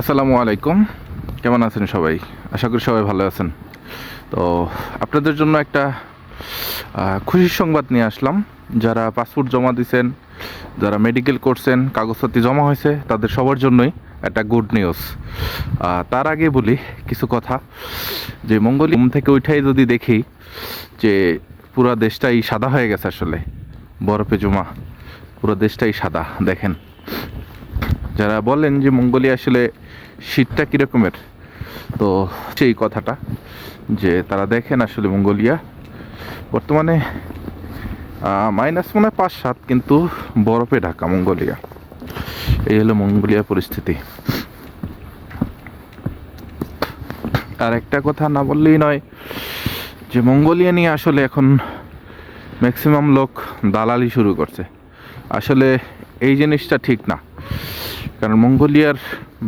আসসালামু আলাইকুম। কেমন আছেন সবাই? আশা করি সবাই ভালো আছেন। তো আপনাদের জন্য একটা খুশির সংবাদ নিয়ে আসলাম। যারা পাসপোর্ট জমা দিয়েছেন যারা মেডিকেল করছেন, কাগজপত্র জমা হয়েছে, তাদের সবার জন্যই একটা গুড নিউজ। তার আগে বলি কিছু কথা। যে মঙ্গলিম থেকে উঠাই যদি দেখি যে পুরো দেশটাই সাদা হয়ে গেছে আসলে, বরফে জমা, পুরো দেশটাই সাদা, দেখেন। যারা বলেন যে মঙ্গোলিয়া আসলে শীতটা কীরকমের? তো সেই কথাটা, যে তারা দেখেন আসলে মঙ্গোলিয়া। বর্তমানে মাইনাস মনে হয় পাঁচ সাত কিন্তু বরফে ঢাকা মঙ্গোলিয়া। এই হলো মঙ্গোলিয়া পরিস্থিতি। আর একটা কথা না বললেই নয়, যে মঙ্গোলিয়া নিয়ে আসলে এখন ম্যাক্সিমাম লোক দালালি শুরু করছে। আসলে এই জিনিসটা ঠিক না। কারণ মঙ্গোলিয়ার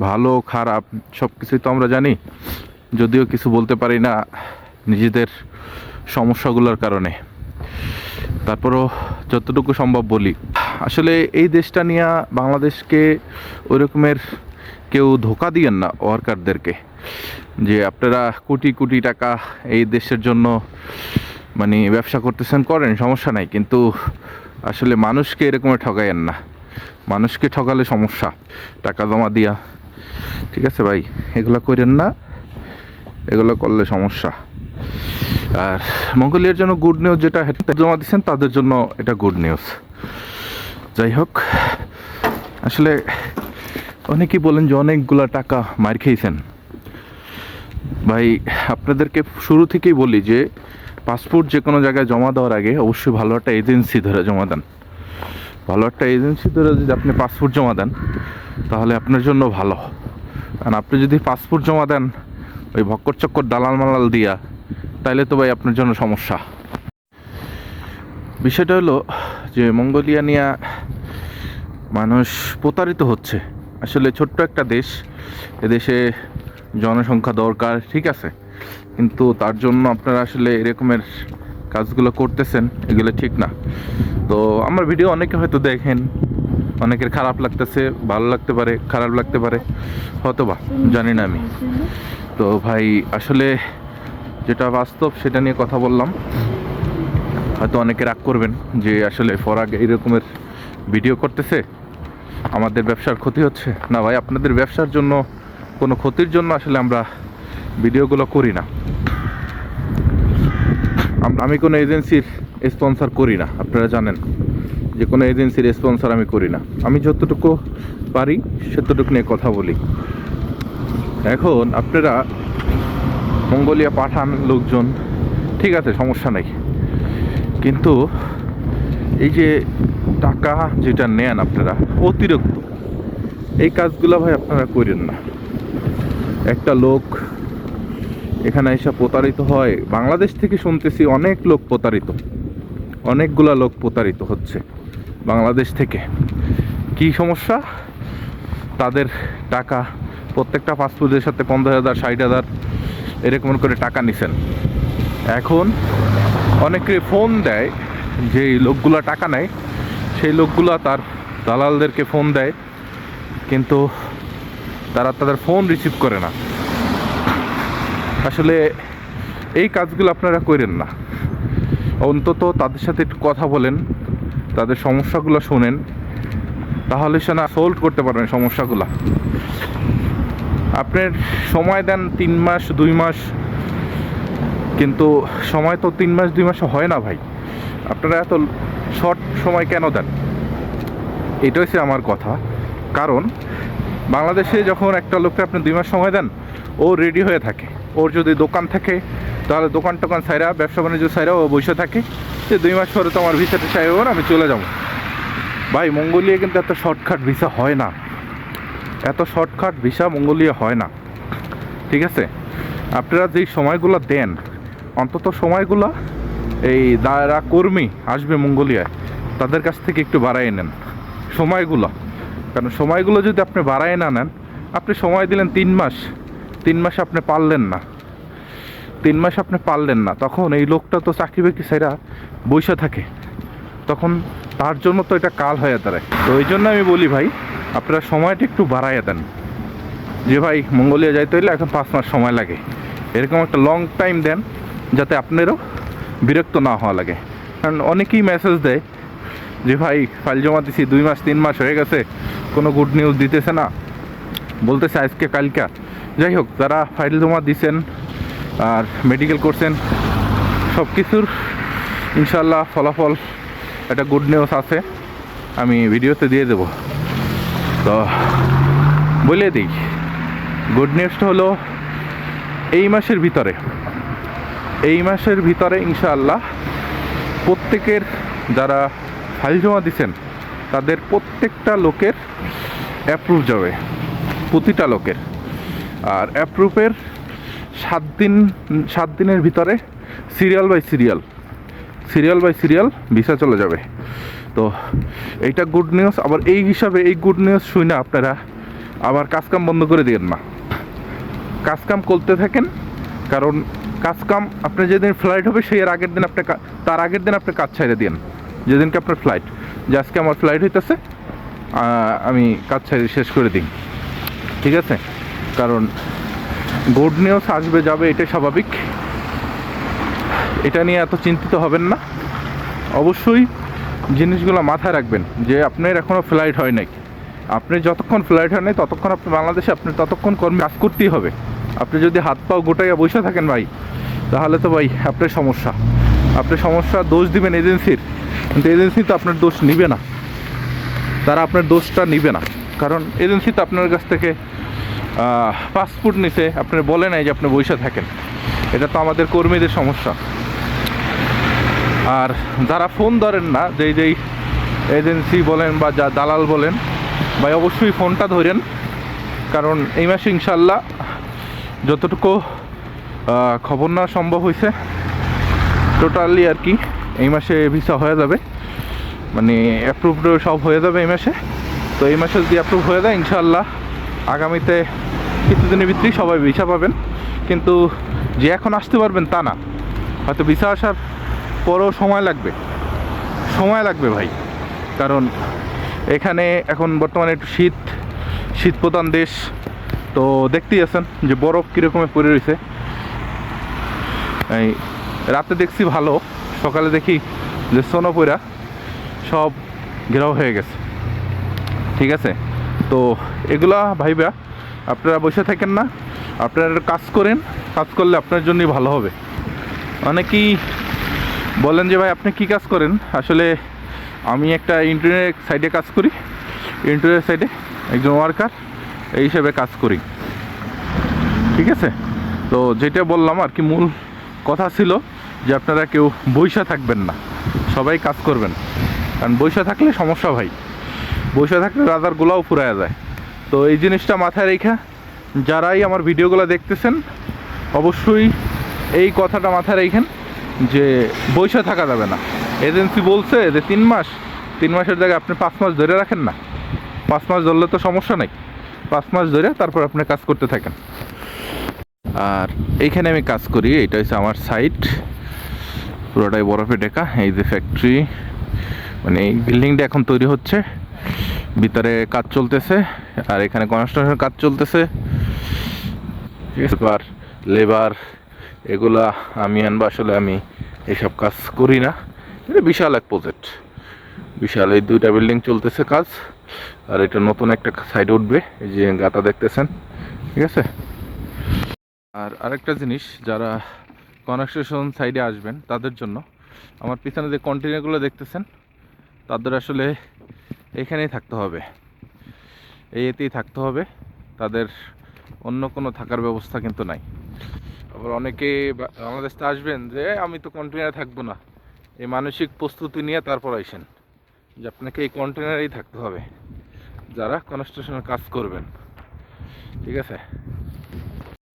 ভালো, খারাপ সব কিছুই তো আমরা জানি। যদিও কিছু বলতে পারি না নিজেদের সমস্যাগুলোর কারণে। তারপরও যতটুকু সম্ভব বলি। আসলে এই দেশটা নিয়ে বাংলাদেশকে ওই রকমের কেউ ধোকা দিয়েন না ওয়ার্কারদেরকে। যে আপনারা কোটি কোটি টাকা এই দেশের জন্য মানে ব্যবসা করতেছেন, করেন, সমস্যা নাই। কিন্তু আসলে মানুষকে এরকমের ঠকাইয়েন না। মানুষকে ঠকালে সমস্যা, টাকা জমা দিয়া। ঠিক আছে ভাই? এগুলো করেন না, এগুলো করলে সমস্যা। আর মঙ্গোলিয়ার জন্য গুড নিউজ যেটা জমা দিচ্ছেন তাদের জন্য এটা গুড নিউজ যাই হোক, আসলে অনেকেই বলেন যে অনেকগুলা টাকা মার খেয়েছেন। ভাই, আপনাদেরকে শুরু থেকেই বলি যে পাসপোর্ট যে কোনো জায়গায় জমা দেওয়ার আগে অবশ্যই ভালো একটা এজেন্সি ধরে জমা দেন। ভালো একটা এজেন্সি ধরে যদি আপনি পাসপোর্ট জমা দেন, তাহলে আপনার জন্য ভালো। কারণ আপনি যদি পাসপোর্ট জমা দেন, ওই ভক্কর চক্কর দালাল মালাল দিয়া, তাইলে তো ভাই আপনার জন্য সমস্যা। বিষয়টা হলো যে মঙ্গোলিয়া নিয়ে মানুষ প্রতারিত হচ্ছে। আসলে ছোট্ট একটা দেশ, এদেশে জনসংখ্যা দরকার, ঠিক আছে। কিন্তু তার জন্য আপনারা আসলে এরকমের কাজগুলো করতেছেন, এগুলো ঠিক না। তো আমার ভিডিও অনেকে হয়তো দেখেন। অনেকের খারাপ লাগতেছে, ভালো লাগতে পারে, খারাপ লাগতে পারে হয়তো বা জানি না আমি। তো ভাই, আসলে যেটা বাস্তব সেটা নিয়ে কথা বললাম। হয়তো অনেকে রাগ করবেন যে আসলে ফরাগ এইরকমের ভিডিও করতেছে। আমাদের ব্যবসার ক্ষতি হচ্ছে। না ভাই, আপনাদের ব্যবসার জন্য, কোনো ক্ষতির জন্য আসলে আমরা ভিডিওগুলো করি না। আমি কোনো এজেন্সির স্পন্সর করি না, আপনারা জানেন। যে কোনো এজেন্সির স্পন্সর আমি করি না। আমি যতটুকু পারি সেতটুকু নিয়ে কথা বলি। এখন আপনারা মঙ্গোলিয়া পাঠান লোকজন, ঠিক আছে, সমস্যা নেই। কিন্তু এই যে টাকা যেটা নেন আপনারা, অতিরিক্ত, এই কাজগুলো ভাই আপনারা করেন না। একটা লোক এখানে এসে প্রতারিত হয়, বাংলাদেশ থেকে শুনতেছি অনেক লোক প্রতারিত। অনেকগুলা লোক প্রতারিত হচ্ছে বাংলাদেশ থেকে। কি সমস্যা? তাদের টাকা, প্রত্যেকটা পাসপোর্টের সাথে পনেরো হাজার, ষাট হাজার এরকম করে টাকা নিছেন। এখন অনেকে ফোন দেয় যে লোকগুলা টাকা নেয়, সেই লোকগুলা তার দালালদেরকে ফোন দেয়, কিন্তু তারা তাদের ফোন রিসিভ করে না। আসলে এই কাজগুলো আপনারা করেন না। অন্তত তাদের সাথে একটু কথা বলেন, তাদের সমস্যাগুলো শোনেন, তাহলে সে না সলভ করতে পারবেন সমস্যাগুলো। আপনার সময় দেন তিন মাস, দুই মাস, কিন্তু সময় তো তিন মাস, দুই মাস হয় না ভাই। আপনারা এত শর্ট সময় কেন দেন? এটা হচ্ছে আমার কথা। কারণ বাংলাদেশে যখন একটা লোককে আপনি দুই মাস সময় দেন, ও রেডি হয়ে থাকে। ওর যদি দোকান থাকে তাহলে দোকান টোকান সাইরা, ব্যবসা বাণিজ্য সাইরা ও বসে থাকে। যে দুই মাস পরে তো আমার ভিসাটা চাই ওর আমি চলে যাব। ভাই, মঙ্গোলিয়া কিন্তু এত শর্টকাট ভিসা হয় না। এত শর্টকাট ভিসা মঙ্গোলিয়া হয় না। ঠিক আছে? আপনারা যেই সময়গুলো দেন, অন্তত সময়গুলো এই যারা কর্মী আসবে মঙ্গোলিয়ায়, তাদের কাছ থেকে একটু বাড়াই নেন। সময়গুলো। কারণ সময়গুলো যদি আপনি বাড়াই না নেন, আপনি সময় দিলেন তিন মাস তিন মাস আপনি পারলেন না। তিন মাস আপনি পারলেন না, তখন এই লোকটা তো চাকরি বাকরি সেরা বসে থাকে। তখন তার জন্য তো এটা কাল হয়ে দাঁড়ায়। তো ওই জন্য আমি বলি ভাই, আপনারা সময়টা একটু বাড়াইয়া দেন। যে ভাই, মঙ্গোলিয়া যাইতে হইলে এখন পাঁচ মাস সময় লাগে। এরকম একটা লং টাইম দেন, যাতে আপনারও বিরক্ত না হওয়া লাগে। কারণ অনেকেই মেসেজ দেয় যে ভাই ফাইল জমা দিছি, দুই মাস, তিন মাস হয়ে গেছে, কোনো গুড নিউজ দিতেছে না। বলতেছে আজকে, কালকা। যাই হোক, যারা ফাইল জমা দিছেন আর মেডিকেল করছেন সব কিছুর ইনশাল্লাহ ফলাফল একটা গুড নিউজ আছে, আমি ভিডিওতে দিয়ে দেব। তো, বলে দিই গুড নিউজটা হলো, এই মাসের ভিতরে, এই মাসের ভিতরে ইনশাআল্লাহ প্রত্যেকের যারা ফাইল জমা দিচ্ছেন তাদের প্রত্যেকটা লোকের অ্যাপ্রুভ যাবে, প্রতিটা লোকের। আর অ্যাপ্রুভের সাত দিন, সাত দিনের ভিতরে serial by serial serial by serial visa চলে যাবে। তো এইটা গুড নিউজ আবার এই হিসাবে এই গুড নিউজ শুনে আপনারা, আবার কাজকাম বন্ধ করে দিয়েন না। কাজকাম করতে থাকেন, কারণ কাজকাম আপনার যেদিন ফ্লাইট হবে, সেই আগের দিন আপনি তার আগের দিন আপনি কাজ ছেড়ে দিন যেদিনকে আপনার ফ্লাইট যে আজকে আমার ফ্লাইট হইতেছে আমি কাজ ছেড়ে শেষ করে দিই। ঠিক আছে? কারণ গুড নিউজ আসবে যাবে, এটাই স্বাভাবিক। এটা নিয়ে এত চিন্তিত হবেন না। অবশ্যই জিনিসগুলো মাথায় রাখবেন যে আপনার এখনও ফ্লাইট হয় নাই। আপনি যতক্ষণ ফ্লাইট হয় নাই, ততক্ষণ আপনি বাংলাদেশে, আপনি ততক্ষণ কর্মী কাজ করতেই হবে। আপনি যদি হাত পাও গোটাইয়া বসে থাকেন ভাই, তাহলে তো ভাই আপনার সমস্যা। আপনি সমস্যা দোষ দিবেন এজেন্সির, কিন্তু এজেন্সি তো আপনার দোষ নিবে না। তারা আপনার দোষটা নিবে না। কারণ এজেন্সি তো আপনার কাছ থেকে পাসপোর্ট নিছে। আপনি বলে নাই যে আপনি বসে থাকেন। এটা তো আমাদের কর্মীদের সমস্যা। আর যারা ফোন ধরেন না, যেই যেই এজেন্সি বলেন বা যা দালাল বলেন, ভাই অবশ্যই ফোনটা ধরেন। কারণ এই মাসে ইনশাল্লাহ যতটুকু খবর নেওয়া সম্ভব হয়েছে, টোটালি আর কি এই মাসে ভিসা হয়ে যাবে। মানে অ্যাপ্রুভড সব হয়ে যাবে এই মাসে। তো এই মাসে যদি অ্যাপ্রুভ হয়ে যায় ইনশাল্লাহ আগামীতে কিছুদিনের ভিতরেই সবাই ভিসা পাবেন। কিন্তু যে এখন আসতে পারবেন তা না। হয়তো ভিসা আসার পরেও সময় লাগবে। সময় লাগবে ভাই। কারণ এখানে এখন বর্তমানে একটু শীত শীত প্রধান দেশ। তো দেখতেই আছেন যে বরফ কীরকমে পড়ে রয়েছে। এই রাতে দেখছি ভালো, সকালে দেখি যে সোনপুরা সব ঘেরাও হয়ে গেছে। ঠিক আছে? তো এগুলা ভাইবা, আপনারা বসে থাকেন না, আপনারা কাজ করেন, কাজ করলে আপনার জন্যই ভালো হবে। অনেকেই বলেন যে ভাই, আপনি কি কাজ করেন? আসলে আমি একটা ইন্টারনেট সাইডে কাজ করি, ইন্টারনেট সাইডে একজন ওয়ার্কার এই হিসেবে কাজ করি। ঠিক আছে? তো যেটা বললাম, আর কি মূল কথা ছিল যে আপনারা কেউ বৈশা থাকবেন না, সবাই কাজ করবেন। কারণ বৈশা থাকলে সমস্যা ভাই। বৈশা থাকলে রাজার গোলাও যায়। তো এই জিনিসটা মাথায় রেখা যারাই আমার ভিডিওগুলো দেখতেছেন, অবশ্যই এই কথাটা মাথায় রেখেন যে বৈশা থাকা যাবে না। এজেন্সি বলছে যে তিন মাস, তিন মাসের জায়গায় আপনি পাঁচ মাস ধরে রাখেন না। পাঁচ মাস ধরলে তো সমস্যা নেই। পাঁচ মাস ধরে তারপর আপনি কাজ করতে থাকেন। আর এইখানে আমি কাজ করি এটা হচ্ছে আমার সাইট পুরোটাই বরফে ঢেকা, এই যে ফ্যাক্টরি মানে এই বিল্ডিংটা এখন তৈরি হচ্ছে। ভিতরে কাজ চলতেছে, আর এখানে কনস্ট্রাকশন কাজ চলতেছে। লেবার লেবার এগুলা আমি আনব, আসলে আমি এইসব কাজ করি না। এটা বিশাল এক প্রজেক্ট বিশাল এই দুইটা বিল্ডিং চলতেছে কাজ, আর এটা নতুন একটা সাইড উঠবে, এই যে গাতা দেখতেছেন, ঠিক আছে? আর আরেকটা জিনিস, যারা কনস্ট্রাকশন সাইডে আসবেন, তাদের জন্য, আমার পিছনে যে কন্টেনারগুলো দেখতেছেন, তাদের আসলে এখানেই থাকতে হবে। এই এতেই থাকতে হবে। তাদের অন্য কোনো থাকার ব্যবস্থা কিন্তু নাই। আবার অনেকে বাংলাদেশে আসবেন যে আমি তো কন্টেনারে থাকব না। এই মানসিক প্রস্তুতি নিয়ে তারপর আইসেন যে, আপনাকে এই কন্টেনারেই থাকতে হবে। যারা কনস্ট্রাকশনের কাজ করবেন। ঠিক আছে?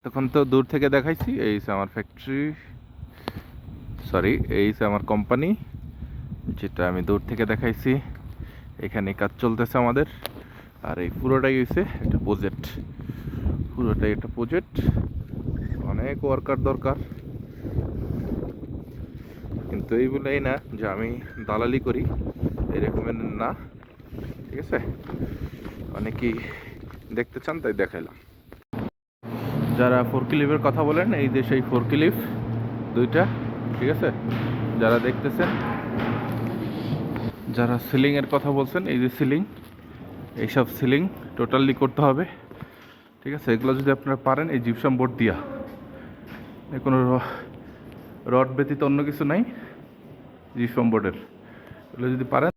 তখন তো দূর থেকে দেখাইছি। এই আমার ফ্যাক্টরি সরি এই আমার কোম্পানি যেটা আমি দূর থেকে দেখাইছি। এখানে কাজ চলতেছে আমাদের। আর এই পুরোটাই হয়েছে একটা প্রজেক্ট পুরোটাই একটা প্রজেক্ট অনেক ওয়ার্কার দরকার। কিন্তু এই বলেই না যে আমি দালালি করি এরকমের না। ঠিক আছে? অনেকেই দেখতে চান, তাই দেখাইলাম। যারা ফোর ক্লিপের কথা বলেন, এই যে সেই ফোর ক্লিপ দুইটা, ঠিক আছে? যারা দেখতেছেন যারা সিলিংয়ের কথা বলছেন, এই যে সিলিং এইসব সিলিং টোটালি করতে হবে। ঠিক আছে? এগুলো যদি আপনারা পারেন, এই জিপসাম বোর্ড দিয়া। কোনো রড ব্যতীত অন্য কিছু নাই জিপসাম বোর্ডের এগুলো যদি পারেন